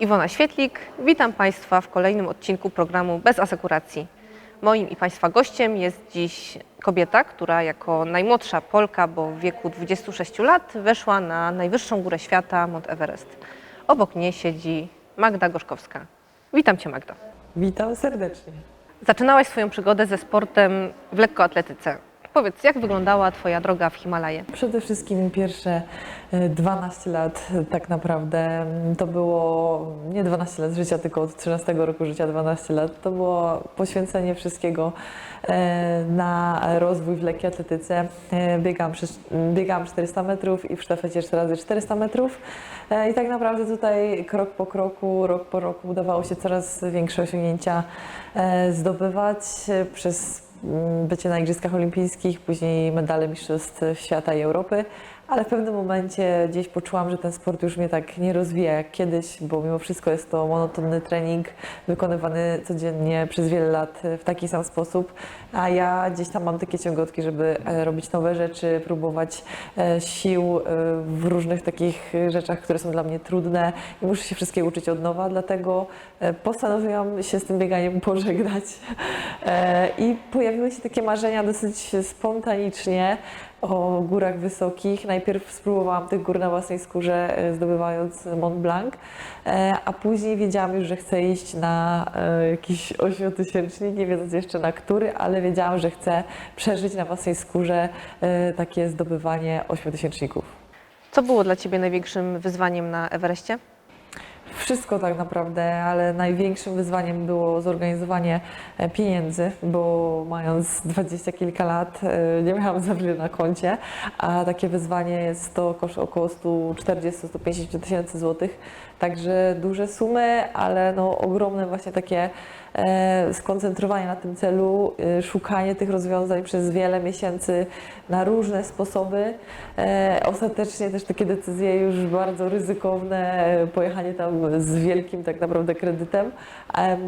Iwona Świetlik, witam Państwa w kolejnym odcinku programu Bez Asekuracji. Moim i Państwa gościem jest dziś kobieta, która jako najmłodsza Polka, bo w wieku 26 lat, weszła na najwyższą górę świata, Mount Everest. Obok niej siedzi Magda Gorzkowska. Witam Cię Magdo. Witam serdecznie. Zaczynałaś swoją przygodę ze sportem w lekkoatletyce. Powiedz, jak wyglądała Twoja droga w Himalaje? Przede wszystkim pierwsze e, 12 lat e, tak naprawdę mm, to było nie 12 lat życia, tylko od 13 roku życia 12 lat. To było poświęcenie wszystkiego e, na rozwój w lekkiej atletyce. E, biegałam 400 metrów i w sztafecie 4 razy 400 metrów. E, I tak naprawdę tutaj krok po kroku, rok po roku udawało się coraz większe osiągnięcia e, zdobywać e, przez mm, bycie na Igrzyskach Olimpijskich, później medale Mistrzostw Świata i Europy, ale w pewnym momencie gdzieś poczułam, że ten sport już mnie tak nie rozwija jak kiedyś, bo mimo wszystko jest to monotonny trening wykonywany codziennie przez wiele lat w taki sam sposób, a ja gdzieś tam mam takie ciągotki, żeby e, robić nowe rzeczy, próbować e, sił e, w różnych takich rzeczach, które są dla mnie trudne i muszę się wszystkiego uczyć od nowa, dlatego postanowiłam się z tym bieganiem pożegnać i pojawiły się takie marzenia dosyć spontanicznie o górach wysokich. Najpierw spróbowałam tych gór na własnej skórze, e, zdobywając Mont Blanc, e, a później wiedziałam już, że chcę iść na e, jakiś ośmiotysięcznik, nie wiedząc jeszcze na który, ale wiedziałam, że chcę przeżyć na własnej skórze takie zdobywanie ośmiotysięczników. Co było dla Ciebie największym wyzwaniem na Everestie? Wszystko tak naprawdę, ale największym wyzwaniem było zorganizowanie e, pieniędzy, bo mając dwadzieścia kilka lat e, nie miałam za wiele na koncie, a takie wyzwanie jest to koszt około 140-150 tysięcy złotych, także duże sumy, ale no ogromne właśnie takie e, skoncentrowanie na tym celu, e, szukanie tych rozwiązań przez wiele miesięcy na różne sposoby. E, ostatecznie też takie decyzje już bardzo ryzykowne, pojechanie tam z wielkim tak naprawdę kredytem.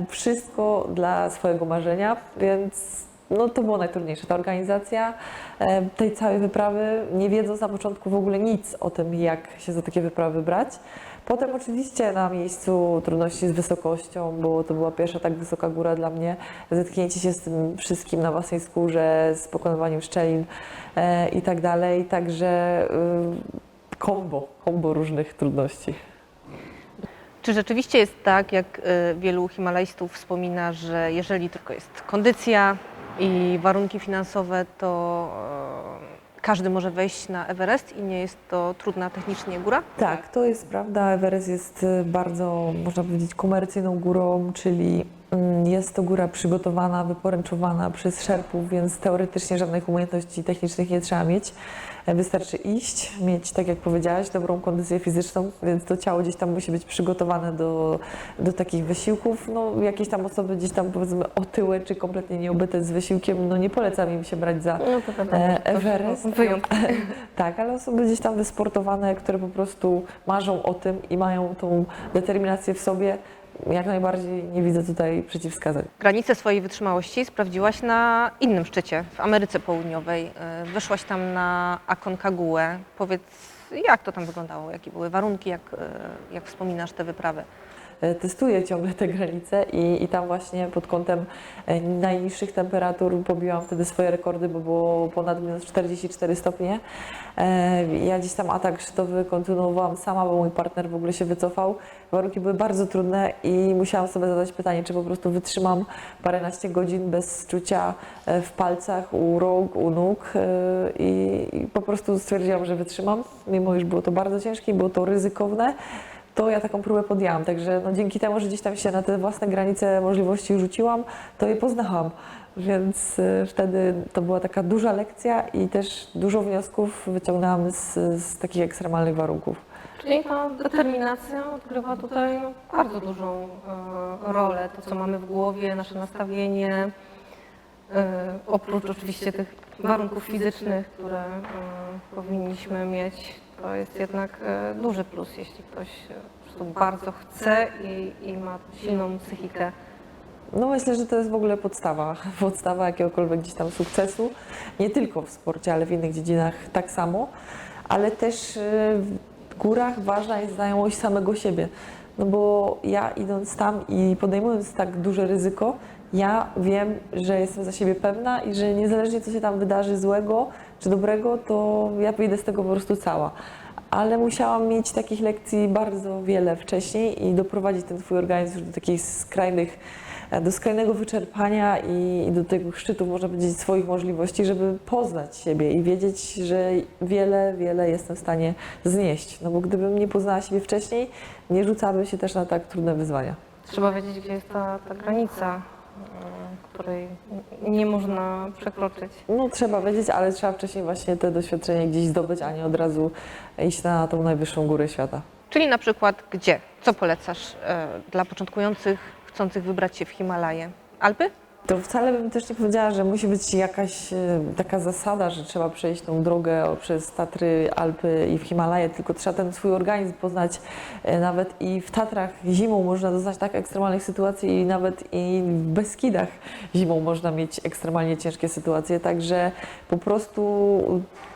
Wszystko dla swojego marzenia, więc no to było najtrudniejsze. Ta organizacja e, tej całej wyprawy, nie wiedząc na początku w ogóle nic o tym, jak się za takie wyprawy brać. Potem oczywiście na miejscu trudności z wysokością, bo to była pierwsza tak wysoka góra dla mnie. Zetknięcie się z tym wszystkim na własnej skórze, z pokonywaniem szczelin e, i tak dalej. Także y, kombo, kombo różnych trudności. Czy rzeczywiście jest tak, jak y, wielu himalajstów wspomina, że jeżeli tylko jest kondycja i warunki finansowe, to y, każdy może wejść na Everest i nie jest to trudna technicznie góra? Tak, to jest prawda. Everest jest y, bardzo, można powiedzieć, komercyjną górą, czyli jest to góra przygotowana, wyporęczowana przez szerpów, więc teoretycznie żadnych umiejętności technicznych nie trzeba mieć. E, Wystarczy iść, mieć, tak jak powiedziałaś, dobrą kondycję fizyczną, więc to ciało gdzieś tam musi być przygotowane do, do takich wysiłków. No, jakieś tam osoby gdzieś tam powiedzmy otyłe czy kompletnie nieobyte z wysiłkiem, no nie polecam im się brać za No to E, Everest. Wyjątki. tak, ale osoby gdzieś tam wysportowane, które po prostu marzą o tym i mają tą determinację w sobie, jak najbardziej nie widzę tutaj przeciwwskazań. Granice swojej wytrzymałości sprawdziłaś na innym szczycie, w Ameryce Południowej. Y, Wyszłaś tam na Aconcagua. Powiedz, jak to tam wyglądało? Jakie były warunki? Jak, y, jak wspominasz tę wyprawę? E, Testuję ciągle te granice i, i tam właśnie pod kątem e, najniższych temperatur pobiłam wtedy swoje rekordy, bo było ponad minus 44 stopnie. E, Ja gdzieś tam atak szczytowy kontynuowałam sama, bo mój partner w ogóle się wycofał. Warunki były bardzo trudne i musiałam sobie zadać pytanie, czy po prostu wytrzymam paręnaście godzin bez czucia w palcach, u rąk, u nóg i po prostu stwierdziłam, że wytrzymam, mimo iż było to bardzo ciężkie, było to ryzykowne to ja taką próbę podjęłam. Także no, dzięki temu, że gdzieś tam się na te własne granice możliwości rzuciłam, to je poznałam. Więc y, wtedy to była taka duża lekcja i też dużo wniosków wyciągnęłam z, z takich ekstremalnych warunków. Czyli ta determinacja odgrywa tutaj bardzo dużą e, rolę. To, co mamy w głowie, nasze nastawienie, oprócz oczywiście tych warunków fizycznych, które e, powinniśmy mieć, to jest jednak e, duży plus, jeśli ktoś e, po bardzo chce i, i ma silną psychikę. No myślę, że to jest w ogóle podstawa, podstawa jakiegokolwiek gdzieś tam sukcesu, nie tylko w sporcie, ale w innych dziedzinach tak samo, ale też w górach ważna jest znajomość samego siebie, No bo ja idąc tam i podejmując tak duże ryzyko, ja wiem, że jestem za siebie pewna i że niezależnie co się tam wydarzy złego czy dobrego, to ja wyjdę z tego po prostu cała. Ale musiałam mieć takich lekcji bardzo wiele wcześniej i doprowadzić ten twój organizm do takich skrajnych, e, do skrajnego wyczerpania i, do tego szczytu, można powiedzieć, swoich możliwości, żeby poznać siebie i wiedzieć, że wiele, wiele jestem w stanie znieść. No bo gdybym nie poznała siebie wcześniej, nie rzucałabym się też na tak trudne wyzwania. Trzeba wiedzieć, gdzie jest ta, ta granica, której nie można przekroczyć. No trzeba wiedzieć, ale trzeba wcześniej właśnie te doświadczenie gdzieś zdobyć, a nie od razu iść na tą najwyższą górę świata. Czyli na przykład gdzie? Co polecasz e, dla początkujących, chcących wybrać się w Himalaje? Alpy? To wcale bym też nie powiedziała, że musi być jakaś e, taka zasada, że trzeba przejść tą drogę przez Tatry, Alpy i w Himalaje, tylko trzeba ten swój organizm poznać. E, Nawet i w Tatrach zimą można doznać tak ekstremalnych sytuacji i nawet i w Beskidach zimą można mieć ekstremalnie ciężkie sytuacje, także po prostu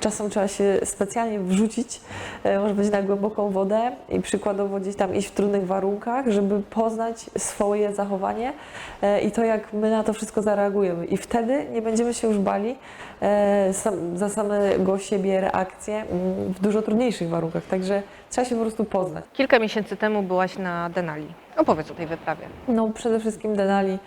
czasem trzeba się specjalnie wrzucić, e, może być na głęboką wodę i przykładowo gdzieś tam iść w trudnych warunkach, żeby poznać swoje zachowanie i to, jak my na to wszystko zareagujemy. I wtedy nie będziemy się już bali e, za samego siebie reakcje w dużo trudniejszych warunkach. Także trzeba się po prostu poznać. Kilka miesięcy temu byłaś na Denali. Opowiedz o tej wyprawie. No przede wszystkim Denali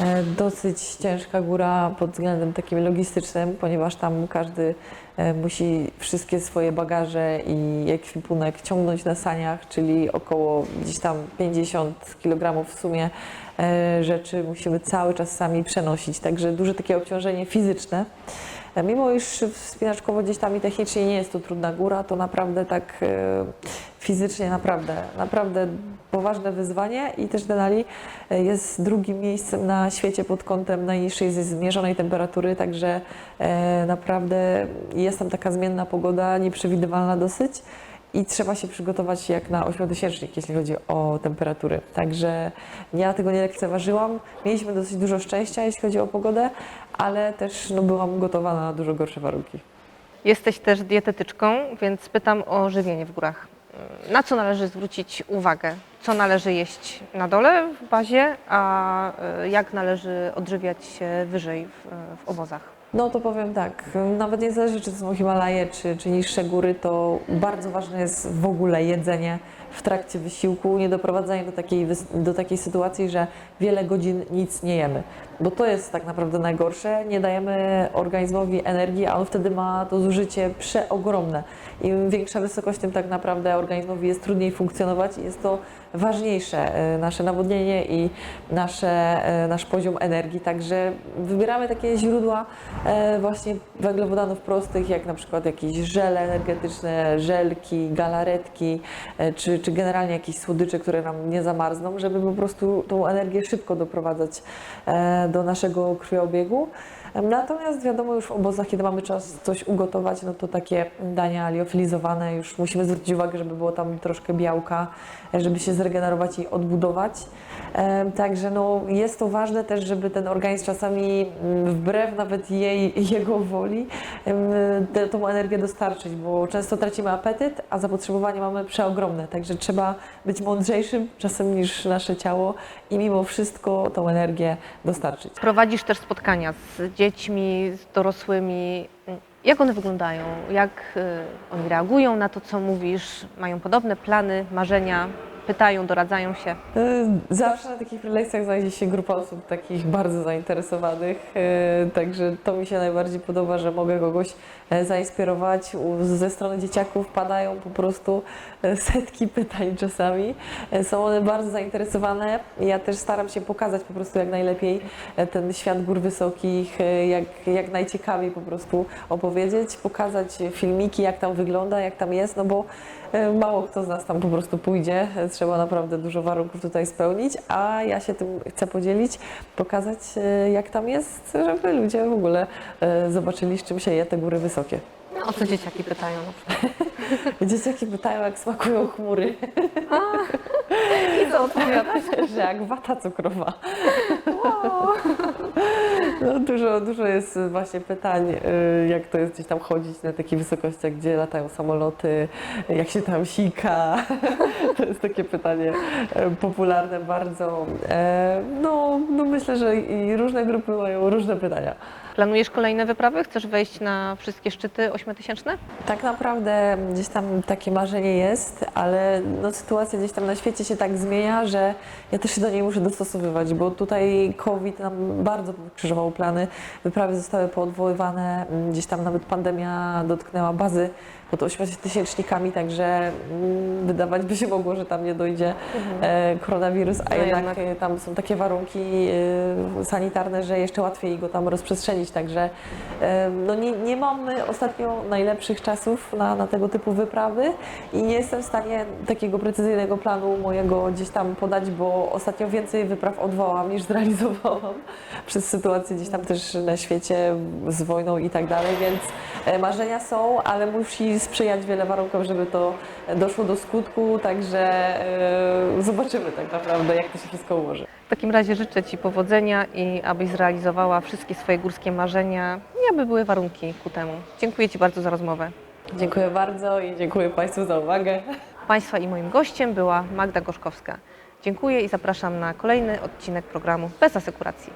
e, dosyć ciężka góra pod względem takim logistycznym, ponieważ tam każdy e, musi wszystkie swoje bagaże i ekwipunek ciągnąć na saniach, czyli około gdzieś tam 50 kg w sumie rzeczy musimy cały czas sami przenosić, także duże takie obciążenie fizyczne. E, Mimo iż wspinaczkowo gdzieś tam i technicznie nie jest to trudna góra, to naprawdę tak e, fizycznie naprawdę, naprawdę poważne wyzwanie. I też Denali e, jest drugim miejscem na świecie pod kątem najniższej zmierzonej temperatury, także e, naprawdę jest tam taka zmienna pogoda, nieprzewidywalna dosyć i trzeba się przygotować jak na ośmiotysięcznik, jeśli chodzi o temperatury. Także ja tego nie lekceważyłam. Mieliśmy dosyć dużo szczęścia, jeśli chodzi o pogodę, ale też no, byłam gotowa na dużo gorsze warunki. Jesteś też dietetyczką, więc pytam o żywienie w górach. Na co należy zwrócić uwagę? Co należy jeść na dole w bazie, a y, jak należy odżywiać się wyżej w, w obozach? No to powiem tak, nawet niezależnie czy to są Himalaje, czy, czy niższe góry, to bardzo ważne jest w ogóle jedzenie w trakcie wysiłku, nie doprowadzanie do takiej, do takiej sytuacji, że wiele godzin nic nie jemy. Bo to jest tak naprawdę najgorsze, nie dajemy organizmowi energii, a on wtedy ma to zużycie przeogromne. Im większa wysokość, tym tak naprawdę organizmowi jest trudniej funkcjonować i jest to ważniejsze, e, nasze nawodnienie i nasze, e, nasz poziom energii. Także wybieramy takie źródła e, właśnie węglowodanów prostych, jak na przykład jakieś żele energetyczne, żelki, galaretki, czy, czy generalnie jakieś słodycze, które nam nie zamarzną, żeby po prostu tą energię szybko doprowadzać do naszego krwiobiegu. Natomiast wiadomo, już w obozach, kiedy mamy czas coś ugotować, no to takie dania liofilizowane już musimy zwrócić uwagę, żeby było tam troszkę białka, e, żeby się zregenerować i odbudować. Także no, jest to ważne też, żeby ten organizm czasami mm, wbrew nawet jej, jego woli tą energię dostarczyć, bo często tracimy apetyt, a zapotrzebowanie mamy przeogromne. Także trzeba być mądrzejszym czasem niż nasze ciało i mimo wszystko tą energię dostarczyć. Prowadzisz też spotkania z dziećmi, z dorosłymi. Jak one wyglądają? Jak y, oni reagują na to, co mówisz? Mają podobne plany, marzenia? Pytają, doradzają się? E, Zawsze na takich prelekcjach znajdzie się grupa osób takich bardzo zainteresowanych, e, także to mi się najbardziej podoba, że mogę kogoś e, zainspirować. Ze strony dzieciaków padają po prostu setki pytań czasami. Są one bardzo zainteresowane. Ja też staram się pokazać po prostu jak najlepiej ten świat gór wysokich, jak, jak najciekawiej po prostu opowiedzieć, pokazać filmiki, jak tam wygląda, jak tam jest, no bo Mało kto z nas tam po prostu pójdzie, trzeba naprawdę dużo warunków tutaj spełnić, a ja się tym chcę podzielić, pokazać e, jak tam jest, żeby ludzie w ogóle e, zobaczyli z czym się je te góry wysokie. O co dzieciaki pytają na przykład? Dzieciaki pytają jak smakują chmury, I co odpowiadasz? że jak wata cukrowa. No, dużo, dużo jest właśnie pytań, y, jak to jest gdzieś tam chodzić na takich wysokościach, gdzie latają samoloty, jak się tam sika. To jest takie pytanie e, popularne bardzo. E, No, no myślę, że i różne grupy mają różne pytania. Planujesz kolejne wyprawy? Chcesz wejść na wszystkie szczyty ośmiotysięczne? Tak naprawdę gdzieś tam takie marzenie jest, ale no, sytuacja gdzieś tam na świecie się tak zmienia, że ja też się do niej muszę dostosowywać, bo tutaj COVID nam bardzo krzyżował plany, wyprawy zostały poodwoływane, gdzieś tam nawet pandemia dotknęła bazy pod 80-tysięcznikami, także mm, wydawać by się mogło, że tam nie dojdzie e, koronawirus, a No jednak, jednak. tam są takie warunki e, sanitarne, że jeszcze łatwiej go tam rozprzestrzenić, także e, no nie, nie mamy ostatnio najlepszych czasów na, na tego typu wyprawy i nie jestem w stanie takiego precyzyjnego planu mojego gdzieś tam podać, bo ostatnio więcej wypraw odwołam niż zrealizowałam przez sytuację gdzieś tam też na świecie z wojną i tak dalej, więc marzenia są, ale musi sprzyjać wiele warunkom, żeby to doszło do skutku, także e, zobaczymy tak naprawdę, jak to się wszystko ułoży. W takim razie życzę Ci powodzenia i abyś zrealizowała wszystkie swoje górskie marzenia i aby były warunki ku temu. Dziękuję Ci bardzo za rozmowę. Dziękuję bardzo i dziękuję Państwu za uwagę. Państwa i moim gościem była Magda Gorzkowska. Dziękuję i zapraszam na kolejny odcinek programu Bez asekuracji.